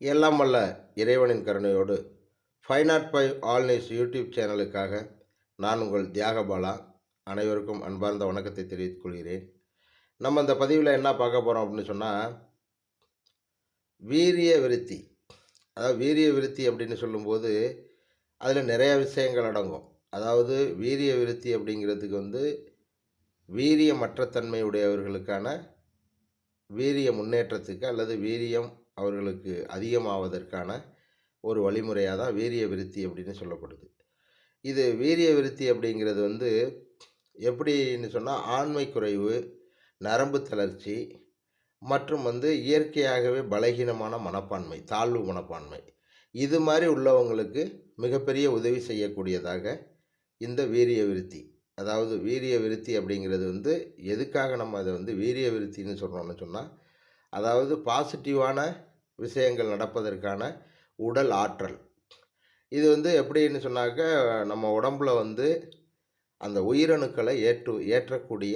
எல்லாம் வல்ல இறைவனின் கருணையோடு five nought five all news YouTube சேனலுக்காக நான் உங்கள் தியாகபாலா. அனைவருக்கும் அன்பார்ந்த வணக்கத்தை தெரிவித்துக் கொள்கிறேன். நம்ம இந்த பதிவில் என்ன பார்க்க போகிறோம் அப்படின்னு சொன்னால் வீரிய விருத்தி. அதாவது வீரிய விருத்தி அப்படின்னு சொல்லும்போது அதில் நிறைய விஷயங்கள் அடங்கும். அதாவது வீரிய விருத்தி அப்படிங்கிறதுக்கு வந்து வீரியமற்ற தன்மையுடையவர்களுக்கான வீரிய முன்னேற்றத்துக்கு அல்லது வீரியம் அவர்களுக்கு அதிகமாவதற்கான ஒரு வழிமுறையாக தான் வீரிய விருத்தி அப்படின்னு சொல்லப்படுது. இது வீரிய விருத்தி அப்படிங்கிறது வந்து எப்படின்னு சொன்னால் ஆண்மை குறைவு நரம்பு தளர்ச்சி மற்றும் வந்து இயற்கையாகவே பலகீனமான மனப்பான்மை தாழ்வு மனப்பான்மை. இது மாதிரி உள்ளவங்களுக்கு மிகப்பெரிய உதவி செய்யக்கூடியதாக இந்த வீரிய விருத்தி. அதாவது வீரிய விருத்தி அப்படிங்கிறது வந்து எதுக்காக நம்ம அதை வந்து வீரிய விருத்தின்னு சொல்கிறோம்னு சொன்னால் அதாவது பாசிட்டிவான விஷயங்கள் நடப்பதற்கான உடல் ஆற்றல். இது வந்து எப்படின்னு சொன்னாக்க நம்ம உடம்புல வந்து அந்த உயிரணுக்களை ஏற்று ஏற்றக்கூடிய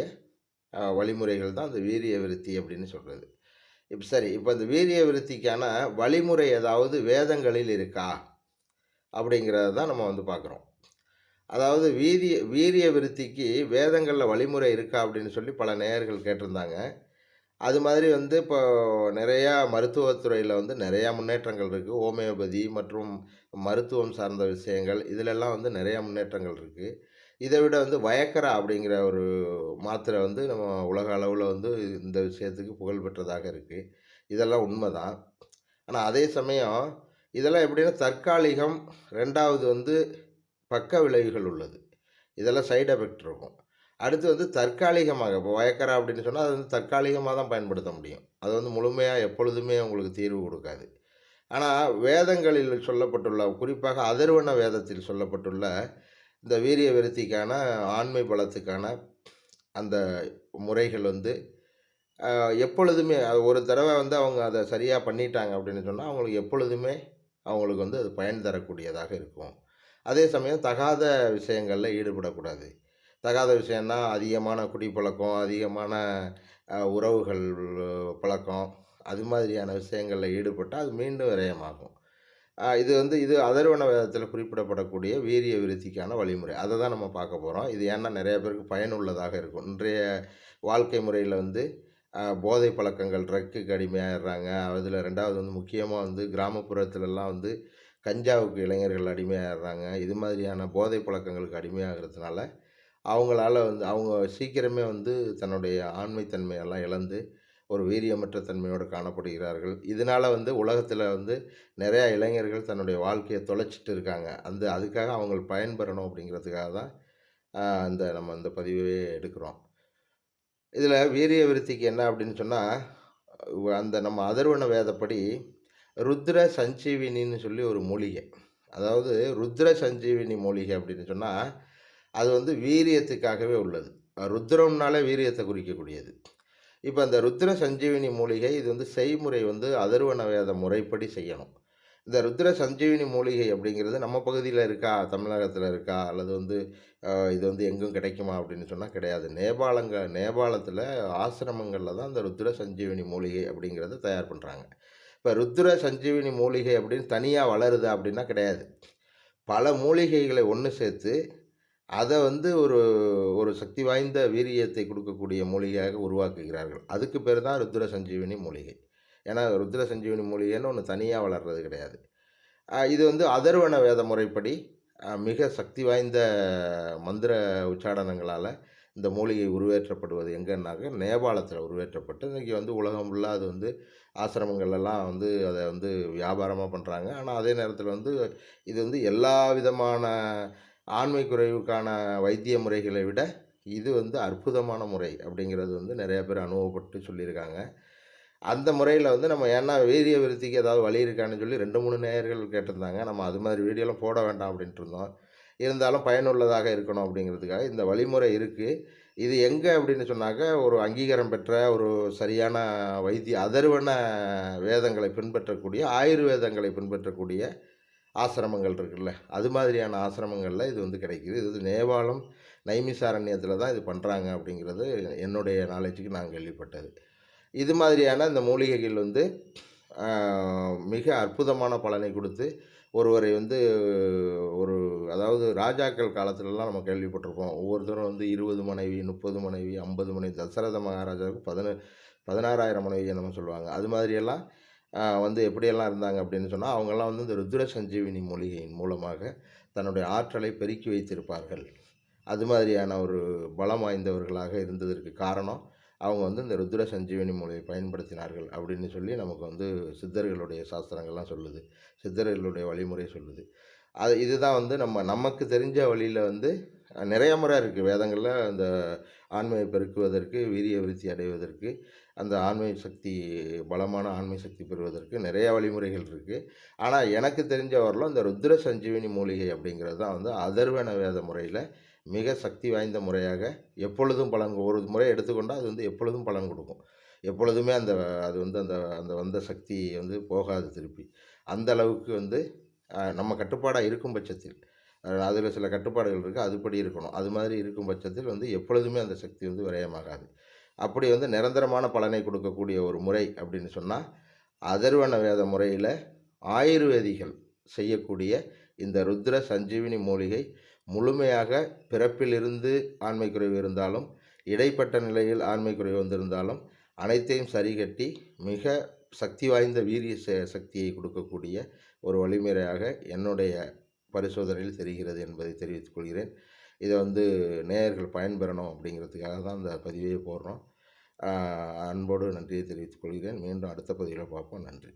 வழிமுறைகள் தான் அந்த வீரிய விருத்தி அப்படின்னு சொல்கிறது இப்போ சரி இப்போ இந்த வீரிய விருத்திக்கான வழிமுறை ஏதாவது வேதங்களில் இருக்கா? அப்படிங்கிறத தான் நம்ம வந்து பார்க்குறோம். அதாவது வீரிய வீரிய விருத்திக்கு வேதங்களில் வழிமுறை இருக்கா அப்படின்னு சொல்லி பல நேயர்கள் கேட்டிருந்தாங்க. அது மாதிரி வந்து இப்போ நிறையா மருத்துவத்துறையில் வந்து நிறையா முன்னேற்றங்கள் இருக்குது ஹோமியோபதி மற்றும் மருத்துவம் சார்ந்த விஷயங்கள் இதிலெல்லாம் வந்து நிறையா முன்னேற்றங்கள் இருக்குது இதை விட வந்து வயக்கரா அப்படிங்கிற ஒரு மாத்திரை வந்து நம்ம உலக அளவில் வந்து இந்த விஷயத்துக்கு புகழ்பெற்றதாக இருக்குது இதெல்லாம் உண்மை தான் ஆனால் அதே சமயம் இதெல்லாம் எப்படின்னா தற்காலிகம் ரெண்டாவது வந்து பக்க விளைவுகள் உள்ளது. இதெல்லாம் சைடு எஃபெக்ட் இருக்கும். அடுத்து வந்து தற்காலிகமாக இப்போ வயக்கரா அப்படின்னு சொன்னால் அது வந்து தற்காலிகமாக தான் பயன்படுத்த முடியும். அது வந்து முழுமையாக எப்பொழுதுமே உங்களுக்கு தீர்வு கொடுக்காது. ஆனால் வேதங்களில் சொல்லப்பட்டுள்ள குறிப்பாக அதர்வன வேதத்தில் சொல்லப்பட்டுள்ள இந்த வீரிய விருத்திக்கான ஆண்மை பலத்துக்கான அந்த முறைகள் வந்து எப்பொழுதுமே அது ஒரு தடவை வந்து அவங்க அதை சரியாக பண்ணிட்டாங்க அப்படின்னு சொன்னால் அவங்களுக்கு எப்பொழுதுமே அவங்களுக்கு வந்து அது பயன் தரக்கூடியதாக இருக்கும். அதே சமயம் தகாத விஷயங்களில் ஈடுபடக்கூடாது. தகாத விஷயம்னா அதிகமான குடிப்பழக்கம் அதிகமான உறவுகள் பழக்கம் அது மாதிரியான விஷயங்களில் ஈடுபட்டால் அது மீண்டும் விரயமாகும். இது வந்து இது அதர்வன வேதத்தில் குறிப்பிடப்படக்கூடிய வீரிய விருத்திக்கான வழிமுறை. அதை தான் நம்ம பார்க்க போகிறோம் இது ஏன்னா நிறைய பேருக்கு பயனுள்ளதாக இருக்கும். இன்றைய வாழ்க்கை முறையில் வந்து போதை பழக்கங்கள் ட்ரக்குக்கு அடிமையாகிடுறாங்க அதில் ரெண்டாவது வந்து முக்கியமாக வந்து கிராமப்புறத்துலலாம் வந்து கஞ்சாவுக்கு இளைஞர்கள் அடிமையாகிடுறாங்க இது மாதிரியான போதை பழக்கங்களுக்கு அடிமையாகிறதுனால அவங்களால வந்து அவங்க சீக்கிரமே வந்து தன்னுடைய ஆண்மைத்தன்மையெல்லாம் இழந்து ஒரு வீரியமற்ற தன்மையோடு காணப்படுகிறார்கள். இதனால் வந்து உலகத்தில் வந்து நிறையா இளைஞர்கள் தன்னுடைய வாழ்க்கையை தொலைச்சிட்டு இருக்காங்க. அந்த அதுக்காக அவங்க பயன்பெறணும் அப்படிங்கிறதுக்காக தான் அந்த இந்த நம்ம இந்த பதிவே எடுக்கிறோம். இதில் வீரிய விருத்திக்கு என்ன அப்படின்னு சொன்னால் அந்த நம்ம அதர்வன வேதப்படி ருத்ர சஞ்சீவினின்னு சொல்லி ஒரு மூலிகை. அதாவது ருத்ர சஞ்சீவினி மூலிகை அப்படின்னு சொன்னால் அது வந்து வீரியத்துக்காகவே உள்ளது. ருத்ரம்னாலே வீரியத்தை குறிக்கக்கூடியது. இப்போ அந்த ருத்ர சஞ்சீவினி மூலிகை இது வந்து செய்முறை வந்து அதர்வன வேத முறைப்படி செய்யணும். இந்த ருத்ர சஞ்சீவினி மூலிகை அப்படிங்கிறது நம்ம பகுதியில் இருக்கா? தமிழகத்தில் இருக்கா? அல்லது வந்து இது வந்து எங்கும் கிடைக்குமா? அப்படின்னு சொன்னால் கிடையாது. நேபாளங்க நேபாளத்தில் ஆசிரமங்களில் தான் இந்த ருத்ர சஞ்சீவினி மூலிகை அப்படிங்கிறத தயார் பண்ணுறாங்க இப்போ ருத்ர சஞ்சீவினி மூலிகை அப்படின்னு தனியாக வளருதா அப்படின்னா கிடையாது. பல மூலிகைகளை ஒன்று சேர்த்து அதை வந்து ஒரு ஒரு சக்தி வாய்ந்த வீரியத்தை கொடுக்கக்கூடிய மூலிகையாக உருவாக்குகிறார்கள். அதுக்கு பேர் தான் ருத்ர சஞ்சீவினி மூலிகை. ஏன்னா ருத்ர சஞ்சீவினி மூலிகைன்னு ஒன்று தனியாக வளர்றது கிடையாது. இது வந்து அதர்வன வேத முறைப்படி மிக சக்தி வாய்ந்த மந்திர உச்சாடனங்களால் இந்த மூலிகை உருவேற்றப்படுவது எங்கன்னாக்க நேபாளத்தில் உருவேற்றப்பட்டு இன்றைக்கி வந்து உலகம் ஃபுல்லாக அது வந்து ஆசிரமங்கள்லாம் வந்து அதை வந்து வியாபாரமாக பண்ணுறாங்க ஆனால் அதே நேரத்தில் வந்து இது வந்து எல்லா விதமான ஆண்மை குறைவுக்கான வைத்திய முறைகளை விட இது வந்து அற்புதமான முறை அப்படிங்கிறது வந்து நிறைய பேர் அனுபவப்பட்டு சொல்லியிருக்காங்க. அந்த முறையில் வந்து நம்ம ஏன்னா வீரிய விருத்திக்கு ஏதாவது வழி இருக்கான்னு சொல்லி ரெண்டு மூணு நேயர்கள் கேட்டிருந்தாங்க. நம்ம அது மாதிரி வீடியோலாம் போட வேண்டாம் அப்படின்ட்டு இருந்தோம். இருந்தாலும் பயனுள்ளதாக இருக்கணும் அப்படிங்கிறதுக்காக இந்த வழிமுறை இருக்குது இது எங்கே அப்படின்னு சொன்னாக்க ஒரு அங்கீகாரம் பெற்ற ஒரு சரியான வைத்திய அதர்வன வேதங்களை பின்பற்றக்கூடிய ஆயுர்வேதங்களை பின்பற்றக்கூடிய ஆசிரமங்கள் இருக்குல்ல அது மாதிரியான ஆசிரமங்களில் இது வந்து கிடைக்கிது. இது வந்து நேபாளம் நைமிசாரண்யத்தில் தான் இது பண்ணுறாங்க அப்படிங்கிறது என்னுடைய நாலேஜுக்கு நான் கேள்விப்பட்டது. இது மாதிரியான இந்த மூலிகைகள் வந்து மிக அற்புதமான பலனை கொடுத்து ஒருவரை வந்து ஒரு அதாவது ராஜாக்கள் காலத்துலலாம் நம்ம கேள்விப்பட்டிருப்போம். ஒவ்வொருத்தரும் வந்து இருபது மனைவி முப்பது மனைவி ஐம்பது மனைவி தசரத மகாராஜாவுக்கு பதின பதினாறாயிரம் மனைவி நம்ம சொல்லுவாங்க. அது மாதிரியெல்லாம் வந்து எப்படியெல்லாம் இருந்தாங்க அப்படின்னு சொன்னால் அவங்கெல்லாம் வந்து இந்த ருத்ர சஞ்சீவினி மூலிகையின் மூலமாக தன்னுடைய ஆற்றலை பெருக்கி வைத்திருப்பார்கள். அது மாதிரியான ஒரு பலம் வாய்ந்தவர்களாக இருந்ததற்கு காரணம் அவங்க வந்து இந்த ருத்ர சஞ்சீவினி மூலையை பயன்படுத்தினார்கள் அப்படின்னு சொல்லி நமக்கு வந்து சித்தர்களுடைய சாஸ்திரங்கள்லாம் சொல்லுது. சித்தர்களுடைய வழிமுறை சொல்லுது. அது இதுதான் வந்து நம்ம நமக்கு தெரிஞ்ச வழியில் வந்து நிறைய முறை இருக்குது வேதங்களில் அந்த ஆண்மையை பெருக்குவதற்கு வீரிய விருத்தி அடைவதற்கு அந்த ஆண்மை சக்தி பலமான ஆண்மை சக்தி பெறுவதற்கு நிறைய வழிமுறைகள் இருக்குது ஆனால் எனக்கு தெரிஞ்ச வரலும் இந்த ருத்ர சஞ்சீவினி மூலிகை அப்படிங்கிறது தான் வந்து அதர்வன வேத முறையில் மிக சக்தி வாய்ந்த முறையாக எப்பொழுதும் பலன் ஒரு முறை எடுத்துக்கொண்டால் அது வந்து எப்பொழுதும் பலன் கொடுக்கும். எப்பொழுதுமே அந்த அது வந்து அந்த அந்த வந்த சக்தி வந்து போகாது திருப்பி. அந்த அளவுக்கு வந்து நம்ம கட்டுப்பாடாக இருக்கும் பட்சத்தில் அதில் சில கட்டுப்பாடுகள் இருக்குது அதுபடி இருக்கணும். அது மாதிரி இருக்கும் பட்சத்தில் வந்து எப்பொழுதுமே அந்த சக்தி வந்து விரயமாகாது. அப்படி வந்து நிரந்தரமான பலனை கொடுக்கக்கூடிய ஒரு முறை அப்படின்னு சொன்னால் அதர்வன வேத முறையில் ஆயுர்வேதிகள் செய்யக்கூடிய இந்த ருத்ர சஞ்சீவினி மூலிகை முழுமையாக பிறப்பிலிருந்து ஆண்மை குறைவு இருந்தாலும் இடைப்பட்ட நிலையில் ஆண்மை குறைவு வந்திருந்தாலும் அனைத்தையும் சரிகட்டி மிக சக்தி வாய்ந்த வீரிய ச- சக்தியை கொடுக்கக்கூடிய ஒரு வழிமுறையாக என்னுடைய பரிசோதனையில் தெரிகிறது என்பதை தெரிவித்துக் கொள்கிறேன். இதை வந்து நேயர்கள் பயன்பெறணும் அப்படிங்கிறதுக்காக தான் இந்த பதிவே போடுறோம். அன்போடு நன்றியை தெரிவித்துக் கொள்கிறேன். மீண்டும் அடுத்த பதிவில் பார்ப்போம். நன்றி.